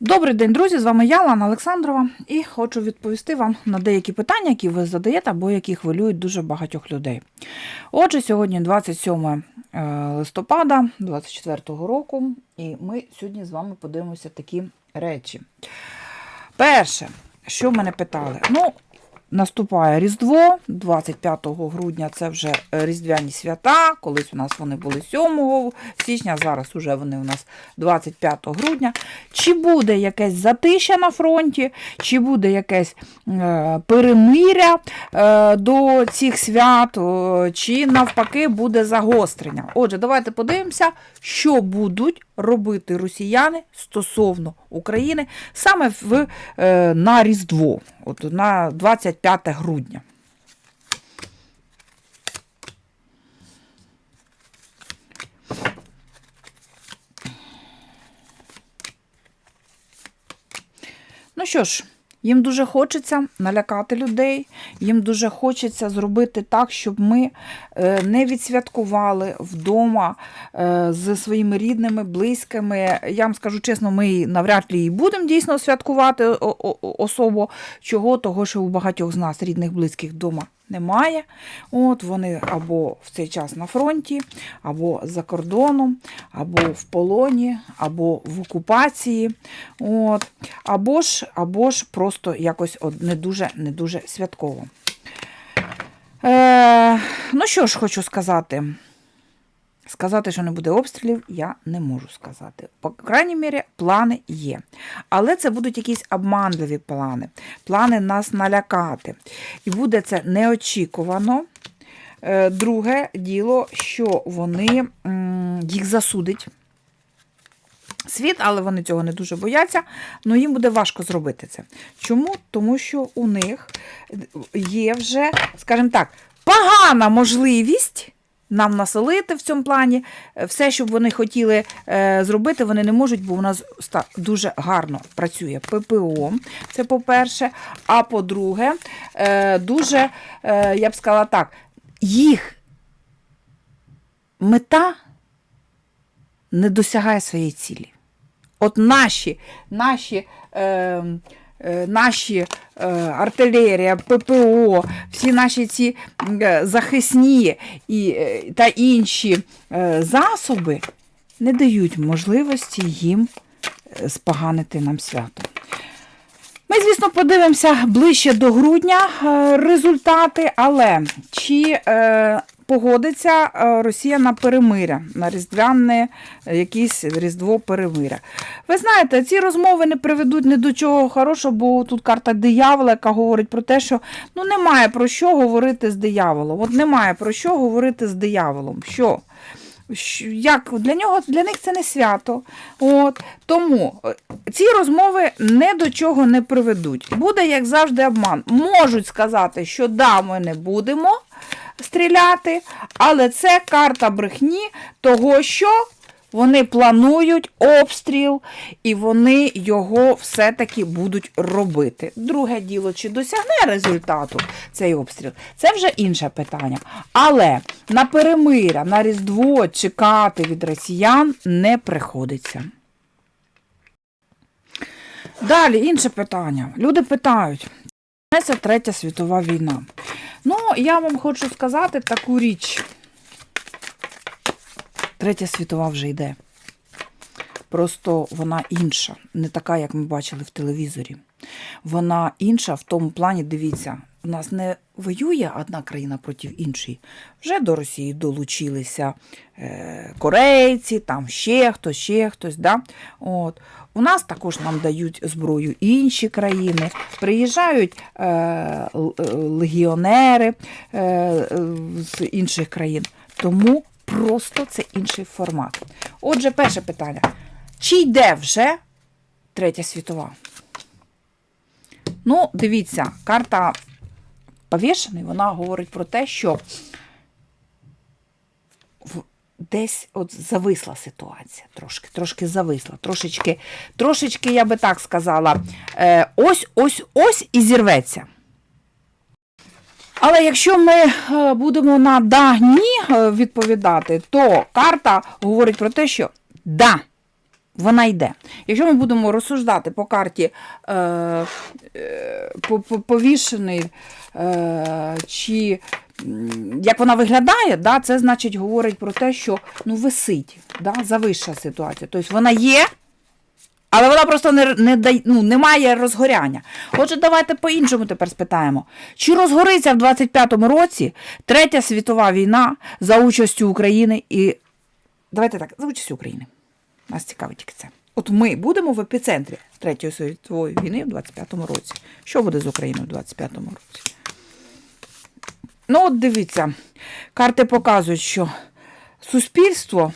Добрий день, друзі! З вами я, Лана Олександрова, і хочу відповісти вам на деякі питання, які ви задаєте або які хвилюють дуже багатьох людей. Отже, сьогодні 27 е, листопада 2024 року, і ми сьогодні з вами подивимося такі речі. Перше, що мене питали? Ну, Наступає Різдво, 25 грудня це вже е, Різдвяні свята. Колись у нас вони були 7 січня, зараз уже вони у нас 25 грудня. Чи буде якесь затища на фронті, чи буде якесь е, перемиря е, до цих свят, о, чи навпаки буде загострення. Отже, давайте подивимося, що будуть робити росіяни стосовно України саме в, е, на Різдво, от на 25 грудня. Ну що ж, їм дуже хочеться налякати людей, їм дуже хочеться зробити так, щоб ми е, не відсвяткували вдома е, з своїми рідними, близькими. Я вам скажу чесно, ми навряд ли і будемо дійсно святкувати о- о- особо чого, того, що у багатьох з нас рідних, близьких вдома немає. От Вони або в цей час на фронті, або за кордоном, або в полоні, або в окупації. От. Або ж, або ж просто якось не дуже, не дуже святково. Е, ну що ж хочу сказати. Сказати, що не буде обстрілів, я не можу сказати. По крайній мірі, плани є. Але це будуть якісь обманливі плани, плани нас налякати. І буде це неочікувано. Е, Друге діло, що вони їх засудить. Світ, але вони цього не дуже бояться, але їм буде важко зробити це. Чому? Тому що у них є вже, скажімо так, погана можливість нам насолити в цьому плані. Е, Все, що б вони хотіли е, зробити, вони не можуть, бо у нас дуже гарно працює ППО. Це по-перше. А по-друге, е, дуже, я б сказала так, їх мета не досягає своєї цілі. От наші, наші, е, наші е, артилерія, ППО, всі наші ці е, захисні і, е, та інші е, засоби не дають можливості їм е, споганити нам свято. Ми, звісно, подивимося ближче до грудня е, результати, але чи е, погодиться е, Росія на перемиря, на різдвяне е, якесь різдво перемиря? Ви знаєте, ці розмови не приведуть ні до чого хорошого, бо тут карта диявола, яка говорить про те, що ну немає про що говорити з дияволом. От немає про що говорити з дияволом. Що? Як для нього для них це не свято. От тому е, ці розмови не до чого не приведуть. Буде, як завжди, обман. Можуть сказати, що да, ми не будемо стріляти, але це карта брехні того, що вони планують обстріл, і вони його все-таки будуть робити. Друге діло, чи досягне результату цей обстріл, це вже інше питання. Але на перемиря, на Різдво чекати від росіян не приходиться. Далі інше питання. Люди питають. Це Третя світова війна. Ну, я вам хочу сказати таку річ. Третя світова вже йде. Просто вона інша, не така, як ми бачили в телевізорі. Вона інша в тому плані, дивіться, у нас не воює одна країна проти іншої. Вже до Росії долучилися е, корейці, там ще хтось, ще хтось. Да? От. У нас також нам дають зброю інші країни. Приїжджають е, е, легіонери е, з інших країн. Тому просто це інший формат. Отже, перше питання. Чи йде вже Третя світова? Ну, дивіться, карта повішений, вона говорить про те, що десь от зависла ситуація. Трошки, трошки зависла. Трошечки, трошечки, я би так сказала, е, ось, ось, ось і зірветься. Але якщо ми е, будемо на да-ні е, відповідати, то карта говорить про те, що да, Вона йде. Якщо ми будемо розсуждати по карті е, е, по- по- повішений, е, чи як вона виглядає, да, це значить говорить про те, що ну, висить, да, завища ситуація. Тобто вона є, але вона просто не, не, дає- ну, не має розгоряння. Отже, давайте по-іншому тепер спитаємо. Чи розгориться в 25-му році Третя світова війна за участю України і. Давайте так, за участю України. Нас цікавить тільки це. От ми будемо в епіцентрі Третьої світової війни в 25-му році. Що буде з Україною в 25-му році? Ну, от дивіться, карти показують, що суспільство,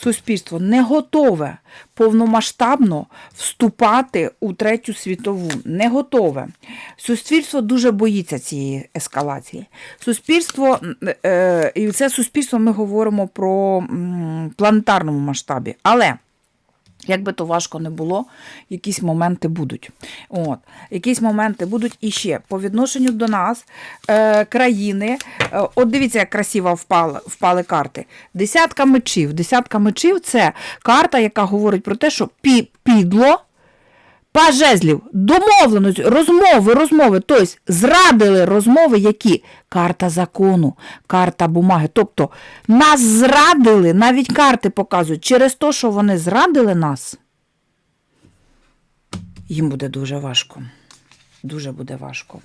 суспільство не готове повномасштабно вступати у третю світову. Не готове. Суспільство дуже боїться цієї ескалації. Суспільство, е, і це суспільство ми говоримо про планетарному масштабі. Але. Як би то важко не було, якісь моменти будуть. От, якісь моменти будуть і ще по відношенню до нас, е, країни. Е, от дивіться, як красиво впали, впали карти. Десятка мечів. Десятка мечів це карта, яка говорить про те, що пі, підло. Паж жезлів, домовленість, розмови, розмови. Тобто зрадили розмови, які карта закону, карта бумаги. Тобто нас зрадили, навіть карти показують, через те, що вони зрадили нас, їм буде дуже важко. Дуже буде важко.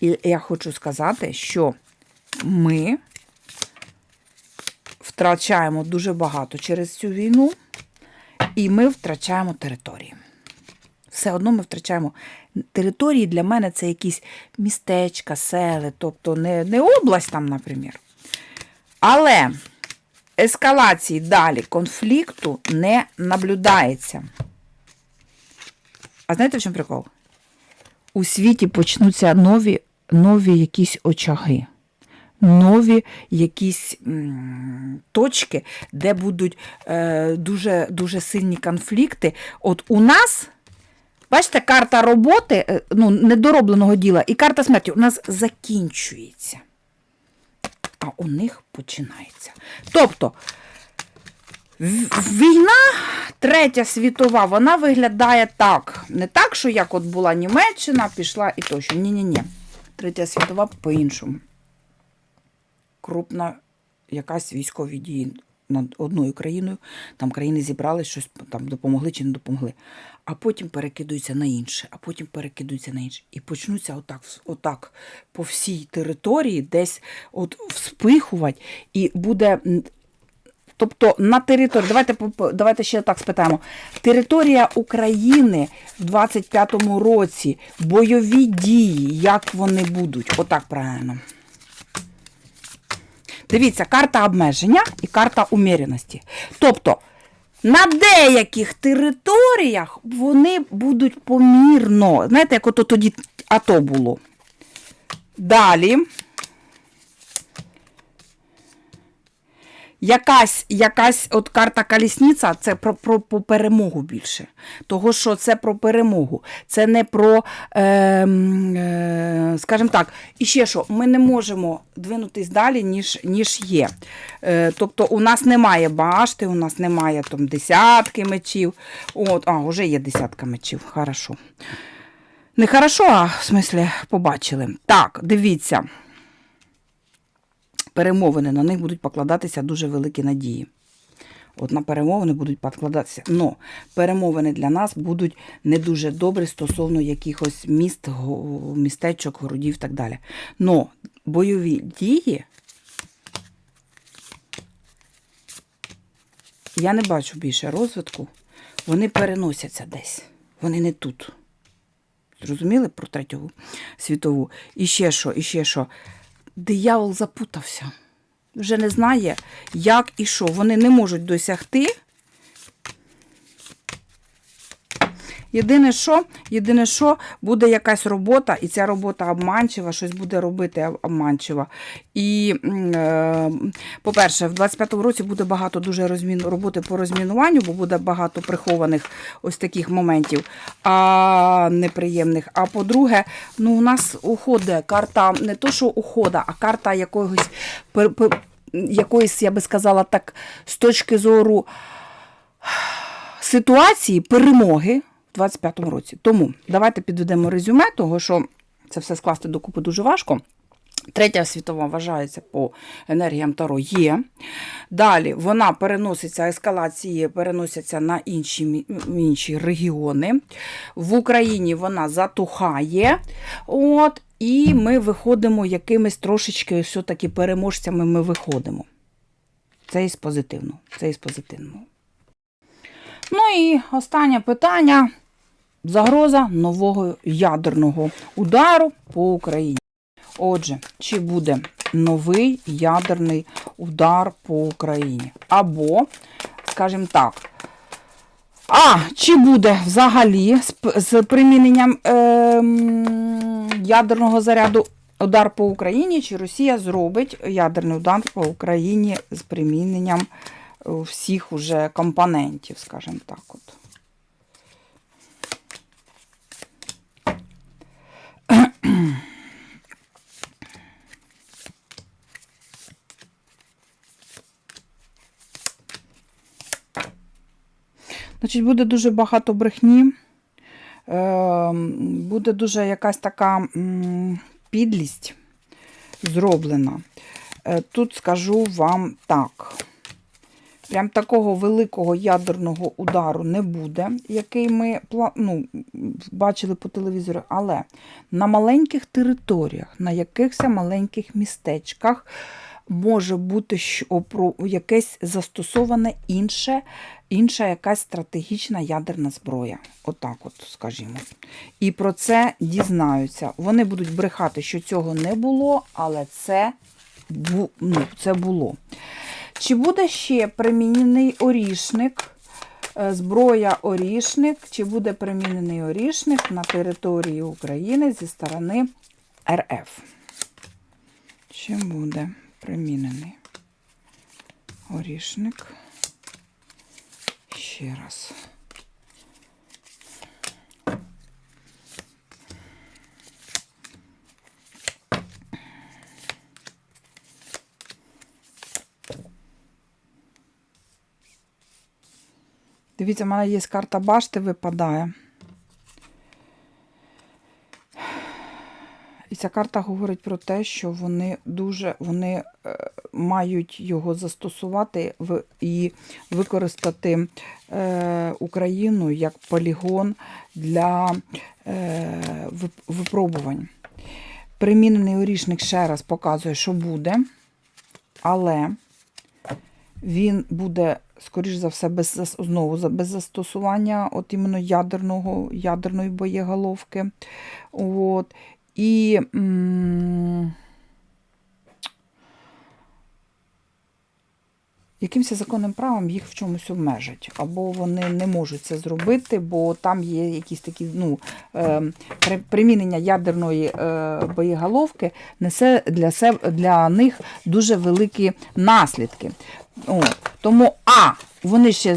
І я хочу сказати, що ми втрачаємо дуже багато через цю війну, і ми втрачаємо території все одно ми втрачаємо. Території для мене це якісь містечка, сели, тобто не, не область там, наприклад. Але ескалації далі конфлікту не наблюдається. А знаєте, в чому прикол? У світі почнуться нові, нові якісь очаги. Нові якісь точки, де будуть е, дуже, дуже сильні конфлікти. От у нас Бачите, карта роботи, е, ну, недоробленого діла, і карта смерті у нас закінчується. А у них починається. Тобто, війна, третя світова, вона виглядає так. Не так, що як от була Німеччина, пішла і тощо. Ні-ні-ні. Третя світова по-іншому. Крупна якась військові дії над одною країною. Там країни зібрали, щось там допомогли чи не допомогли. А потім перекидуються на інше, а потім перекидуються на інше. І почнуться отак, отак по всій території, десь от вспихувати, і буде. Тобто на території, давайте давайте ще так спитаємо. Територія України в 25-му році, бойові дії, як вони будуть? Отак правильно. Дивіться, карта обмеження і карта уміреності. Тобто на деяких територіях вони будуть помірно. Знаєте, як ото тоді АТО було. Далі. Якась, якась от карта колісниця це про, про, про перемогу більше. Того, що це про перемогу. Це не про, е, е, скажімо так, і ще що, ми не можемо двинутись далі, ніж, ніж є. Е, тобто у нас немає башти, у нас немає там десятки мечів. От, а, вже є десятка мечів. Хорошо. Не хорошо, а в смислі побачили. Так, дивіться перемовини, на них будуть покладатися дуже великі надії. От на перемовини будуть покладатися. Но перемовини для нас будуть не дуже добрі стосовно якихось міст, містечок, городів і так далі. Но бойові дії я не бачу більше розвитку. Вони переносяться десь. Вони не тут. Зрозуміли про третю світову? І ще що, і ще що. Диявол запутався. Вже не знає, як і що. Вони не можуть досягти. Єдине, що, єдине, що буде якась робота, і ця робота обманчива, щось буде робити обманчива. І, е, по-перше, в 25-му році буде багато дуже роботи по розмінуванню, бо буде багато прихованих ось таких моментів а, неприємних. А по-друге, ну, у нас уходить карта не то, що ухода, а карта якогось, якоїсь, я би сказала так, з точки зору ситуації перемоги в 25-му році. Тому давайте підведемо резюме, того що це все скласти докупи дуже важко. Третя світова вважається по енергіям Таро є. Далі вона переноситься, ескалації переносяться на інші, інші регіони. В Україні вона затухає. От, і ми виходимо якимись трошечки все-таки переможцями ми виходимо. Це із позитивного. Це із позитивного. Ну і останнє питання. Загроза нового ядерного удару по Україні. Отже, чи буде новий ядерний удар по Україні? Або, скажімо так, а чи буде взагалі з, приміненням ем, ядерного заряду удар по Україні, чи Росія зробить ядерний удар по Україні з приміненням е, всіх уже компонентів, скажімо так. От. Значить, буде дуже багато брехні, е, буде дуже якась така підлість зроблена. Е, Тут скажу вам так. Прям такого великого ядерного удару не буде, який ми ну, бачили по телевізору, але на маленьких територіях, на якихось маленьких містечках може бути про- якесь застосоване інше, інша якась стратегічна ядерна зброя. Отак, от, скажімо. І про це дізнаються. Вони будуть брехати, що цього не було, але це, бу- ну, це було. Чи буде ще примінений орішник, е, зброя орішник, чи буде примінений орішник на території України зі сторони РФ? Чи буде примінений орішник? Ще раз. Дивіться, в мене є карта башти, випадає. І ця карта говорить про те, що вони дуже вони е, мають його застосувати і використати е, Україну як полігон для е, випробувань. Примінений орішник ще раз показує, що буде, але він буде, скоріш за все, без, знову без застосування от іменно ядерного, ядерної боєголовки. От. І м, законним правом їх в чомусь обмежать. Або вони не можуть це зробити, бо там є якісь такі ну, е, примінення ядерної е, боєголовки несе для, себе, для них дуже великі наслідки. От. Тому А, вони ще,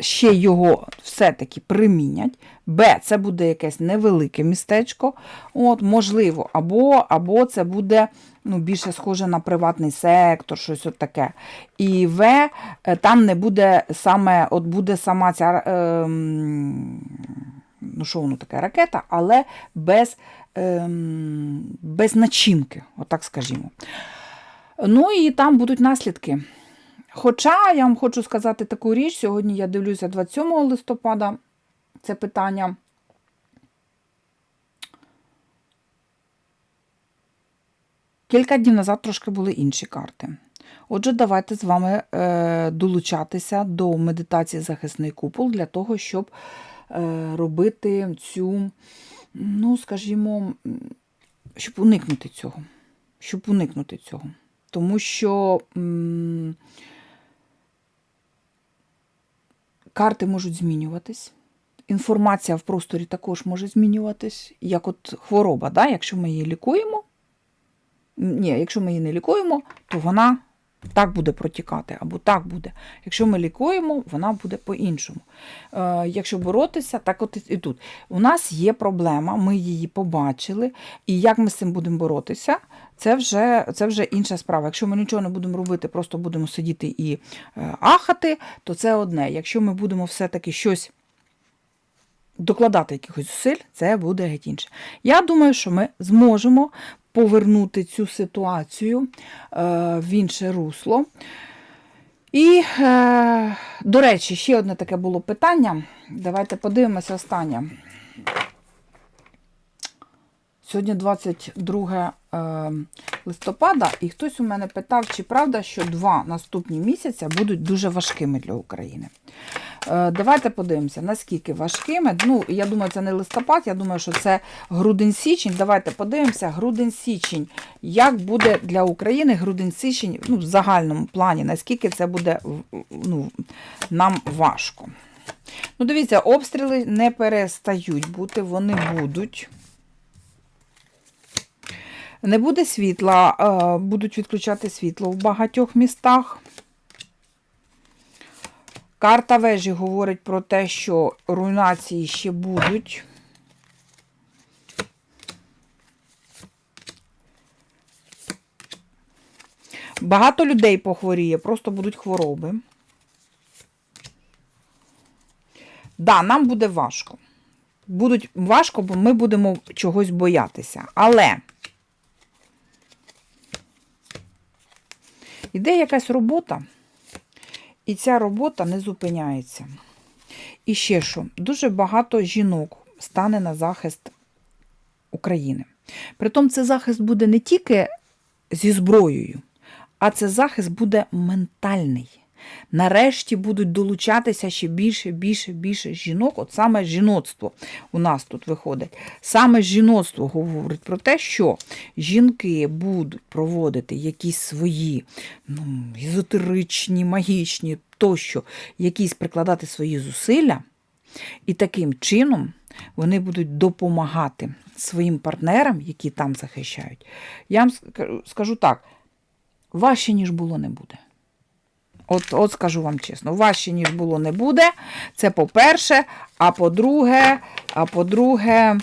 ще його все-таки примінять. Б, це буде якесь невелике містечко. От, можливо, або, або це буде ну, більше схоже на приватний сектор, щось от таке. І В, е, там не буде саме, от буде сама ця. ем, ну, що воно таке, ракета, але без, ем, без начинки, отак скажімо. Ну і там будуть наслідки. Хоча я вам хочу сказати таку річ, сьогодні я дивлюся 27 листопада це питання. Кілька днів назад трошки були інші карти. Отже, давайте з вами е, долучатися до медитації захисний купол для того, щоб е, робити цю, ну, скажімо, щоб уникнути цього. Щоб уникнути цього. Тому що м, карти можуть змінюватись. Інформація в просторі також може змінюватись, як от хвороба, да? якщо ми її лікуємо. Ні, якщо ми її не лікуємо, то вона так буде протікати, або так буде. Якщо ми лікуємо, вона буде по-іншому. Е, якщо боротися, так от і тут. У нас є проблема, ми її побачили, і як ми з цим будемо боротися, це вже, це вже інша справа. Якщо ми нічого не будемо робити, просто будемо сидіти і е, ахати, то це одне. Якщо ми будемо все-таки щось докладати якихось зусиль, це буде геть інше. Я думаю, що ми зможемо повернути цю ситуацію е, в інше русло. І, е, до речі, ще одне таке було питання. Давайте подивимося останнє. Сьогодні 22 е, листопада, і хтось у мене питав, чи правда, що два наступні місяці будуть дуже важкими для України. Е, Давайте подивимося, наскільки важкими. Ну, я думаю, це не листопад, я думаю, що це грудень-січень. Давайте подивимося, грудень-січень. Як буде для України грудень-січень ну, в загальному плані, наскільки це буде ну, нам важко. Ну, дивіться, обстріли не перестають бути, вони будуть. Не буде світла, будуть відключати світло в багатьох містах. Карта вежі говорить про те, що руйнації ще будуть. Багато людей похворіє, просто будуть хвороби. Да, нам буде важко. Будуть важко, бо ми будемо чогось боятися. Але іде якась робота, і ця робота не зупиняється. І ще що, дуже багато жінок стане на захист України. Притом це захист буде не тільки зі зброєю, а це захист буде ментальний. Нарешті будуть долучатися ще більше, більше, більше жінок. От саме жіноцтво у нас тут виходить. Саме жіноцтво говорить про те, що жінки будуть проводити якісь свої ну, езотеричні, магічні тощо, якісь прикладати свої зусилля, і таким чином вони будуть допомагати своїм партнерам, які там захищають. Я вам скажу так: важче, ніж було, не буде. От от скажу вам чесно, важче, ніж було, не буде. Це по-перше, а по-друге, а по-друге,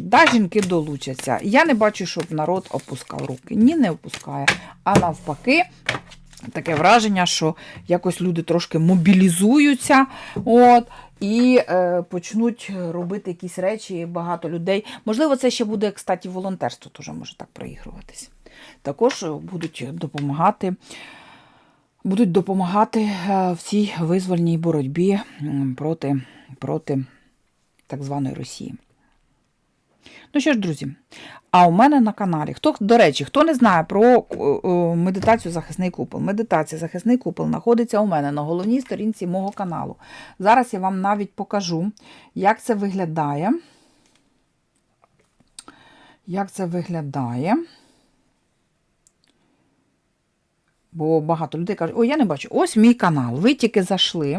да, жінки долучаться. Я не бачу, щоб народ опускав руки. Ні, не опускає. А навпаки, таке враження, що якось люди трошки мобілізуються. от, і е, почнуть робити якісь речі, багато людей. Можливо, це ще буде, кстати, волонтерство теж може так проігруватись. Також будуть допомагати будуть допомагати е, в цій визвольній боротьбі проти, проти так званої Росії. Ну що ж, друзі, а у мене на каналі, хто, до речі, хто не знає про медитацію захисний купол. Медитація захисний купол знаходиться у мене на головній сторінці мого каналу. Зараз я вам навіть покажу, як це виглядає. Як це виглядає. Бо багато людей кажуть, ой, я не бачу, ось мій канал. Ви тільки зайшли.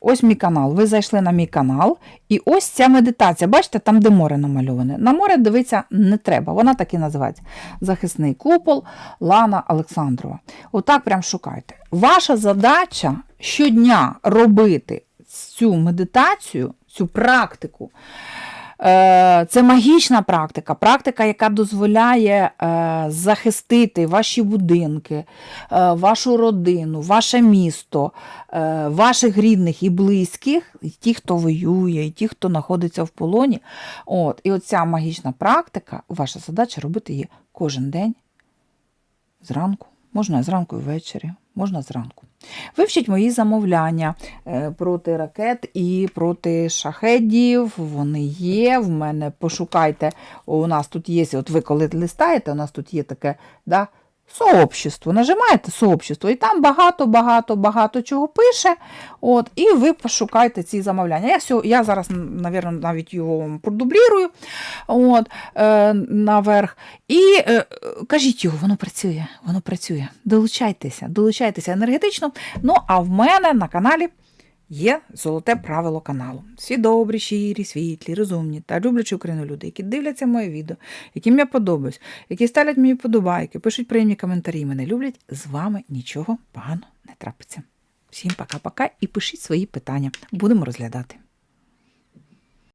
Ось мій канал. Ви зайшли на мій канал. І ось ця медитація. Бачите, там, де море намальоване. На море дивитися не треба. Вона так і називається. Захисний купол Лана Олександрова. Отак прям шукайте. Ваша задача щодня робити цю медитацію, цю практику. Е, це магічна практика, практика, яка дозволяє е, захистити ваші будинки, е, вашу родину, ваше місто, ваших рідних і близьких, і ті, хто воює, і ті, хто знаходиться в полоні. От, І оця магічна практика, ваша задача робити її кожен день зранку, можна зранку і ввечері, можна зранку. Вивчіть мої замовляння е, проти ракет і проти шахедів. Вони є. В мене пошукайте, у нас тут є, от ви коли листаєте, у нас тут є таке да, сообщество. Нажимаєте сообщество, і там багато-багато багато чого пише. От, І ви пошукайте ці замовляння. Я сьогодні, я зараз, мабуть, навіть його продублірую от, е, наверх. І е, кажіть його, воно працює, воно працює. Долучайтеся, долучайтеся енергетично. Ну, а в мене на каналі Є золоте правило каналу. Всі добрі, щирі, світлі, розумні та люблячі Україну люди, які дивляться моє відео, яким я подобаюсь, які ставлять мені подобайки, пишуть приємні коментарі, мене люблять. З вами нічого поганого не трапиться. Всім пока-пока і пишіть свої питання. Будемо розглядати.